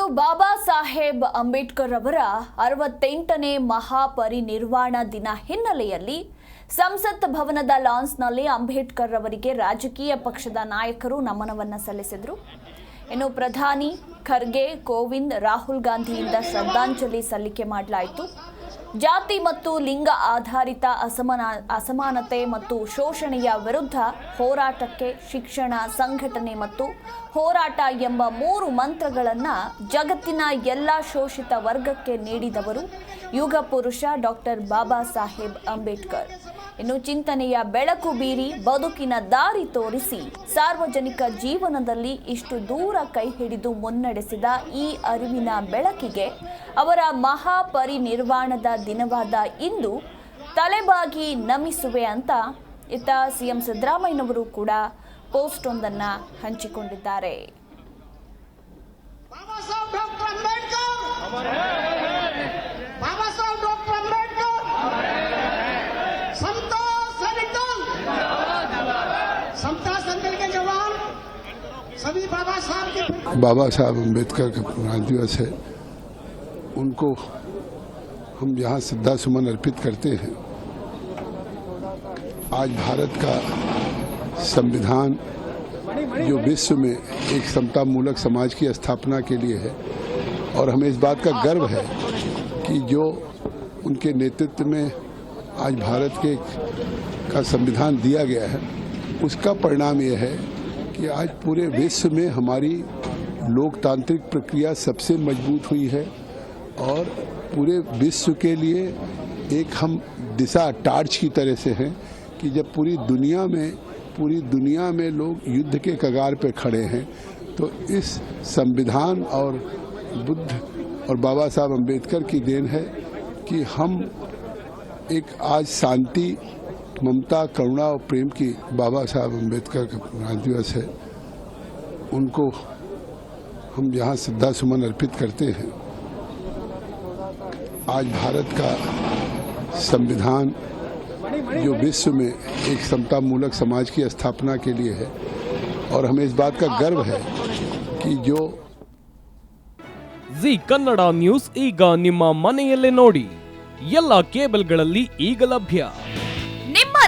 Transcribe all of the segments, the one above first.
ಇನ್ನು ಬಾಬಾ ಸಾಹೇಬ್ ಅಂಬೇಡ್ಕರ್ ಅವರ ಅರವತ್ತೆಂಟನೇ ಮಹಾಪರಿನಿರ್ವಾಣ ದಿನ ಹಿನ್ನೆಲೆಯಲ್ಲಿ ಸಂಸತ್ ಭವನದ ಲಾನ್ಸ್ನಲ್ಲಿ ಅಂಬೇಡ್ಕರ್ ಅವರಿಗೆ ರಾಜಕೀಯ ಪಕ್ಷದ ನಾಯಕರು ನಮನವನ್ನು ಸಲ್ಲಿಸಿದರು. ಇನ್ನು ಪ್ರಧಾನಿ ಖರ್ಗೆ ಕೋವಿಂದ್ ರಾಹುಲ್ ಗಾಂಧಿಯಿಂದ ಶ್ರದ್ಧಾಂಜಲಿ ಸಲ್ಲಿಕೆ ಮಾಡಲಾಯಿತು. ಜಾತಿ ಮತ್ತು ಲಿಂಗ ಆಧಾರಿತ ಅಸಮಾನ, ಅಸಮಾನತೆ ಮತ್ತು ಶೋಷಣೆಯ ವಿರುದ್ಧ ಹೋರಾಟಕ್ಕೆ ಶಿಕ್ಷಣ ಸಂಘಟನೆ ಮತ್ತು ಹೋರಾಟ ಎಂಬ ಮೂರು ಮಂತ್ರಗಳನ್ನು ಜಗತ್ತಿನ ಎಲ್ಲ ಶೋಷಿತ ವರ್ಗಕ್ಕೆ ನೀಡಿದವರು ಯುಗ ಪುರುಷ ಡಾಕ್ಟರ್ ಬಾಬಾ ಸಾಹೇಬ್ ಅಂಬೇಡ್ಕರ್. ಇನ್ನು ಚಿಂತನೆಯ ಬೆಳಕು ಬೀರಿ ಬದುಕಿನ ದಾರಿ ತೋರಿಸಿ ಸಾರ್ವಜನಿಕ ಜೀವನದಲ್ಲಿ ಇಷ್ಟು ದೂರ ಕೈ ಹಿಡಿದು ಮುನ್ನಡೆಸಿದ ಈ ಅರಿವಿನ ಬೆಳಕಿಗೆ ಅವರ ಮಹಾಪರಿನಿರ್ವಾಣದ ದಿನವಾದ ಇಂದು ತಲೆಬಾಗಿ ನಮಿಸುವೆ ಅಂತ ಇತ್ತ ಸಿಎಂ ಸಿದ್ದರಾಮಯ್ಯನವರು ಕೂಡ ಪೋಸ್ಟ್ ಒಂದನ್ನು ಹಂಚಿಕೊಂಡಿದ್ದಾರೆ. बाबा साहब बाबा अंबेडकर का पुराना दिवस है। उनको हम यहाँ श्रद्धा सुमन अर्पित करते हैं। आज भारत का संविधान जो विश्व में एक समता मूलक समाज की स्थापना के लिए है, और हमें इस बात का गर्व है कि जो उनके नेतृत्व में आज भारत के का संविधान दिया गया है, उसका परिणाम यह है कि आज पूरे विश्व में हमारी लोकतांत्रिक प्रक्रिया सबसे मज़बूत हुई है और पूरे विश्व के लिए एक हम दिशा टार्च की तरह से हैं कि जब पूरी दुनिया में, पूरी दुनिया में लोग युद्ध के कगार पर खड़े हैं तो इस संविधान और बुद्ध और बाबा साहब अंबेडकर की देन है कि हम एक आज शांति ममता करुणा और प्रेम की बाबा साहब अम्बेडकर का पुराना दिवस है उनको हम यहाँ श्रद्धा सुमन अर्पित करते हैं आज भारत का संविधान जो विश्व में एक समतामूलक समाज की स्थापना के लिए है और हमें इस बात का गर्व है कि जो ಜಿ ಕನ್ನಡ ನ್ಯೂಸ್ ಈಗ ನಿಮ್ಮ ಮನೆಯಲ್ಲೇ ನೋಡಿ ಎಲ್ಲ ಕೇಬಲ್ಗಳಲ್ಲಿ ಈಗ ಲಭ್ಯ ನಿಮ್ಮ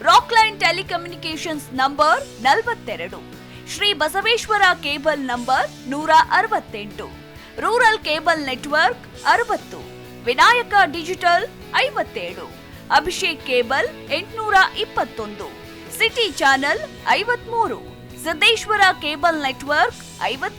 ರಾಕ್ಲೈನ್ ಟೆಲಿಕಮ್ಯುನಿಕೇಶನ್ಸ್ ನಂಬರ್ ನಲವತ್ತೆರಡು. ಶ್ರೀ ಬಸವೇಶ್ವರ ಕೇಬಲ್ ನಂಬರ್ ನೂರ ಅರವತ್ತೆಂಟು ರೂರಲ್ ಕೇಬಲ್ ನೆಟ್ವರ್ಕ್ ಅರವತ್ತು. ವಿನಾಯಕ ಡಿಜಿಟಲ್ ಐವತ್ತೇಳು. ಅಭಿಷೇಕ್ ಕೇಬಲ್ ಎಂಟುನೂರ ಇಪ್ಪತ್ತೊಂದು ಸಿಟಿ ಚಾನೆಲ್ ಐವತ್ಮೂರು. ಸಿದ್ದೇಶ್ವರ ಕೇಬಲ್ ನೆಟ್ವರ್ಕ್ ಐವತ್ಮೂರು.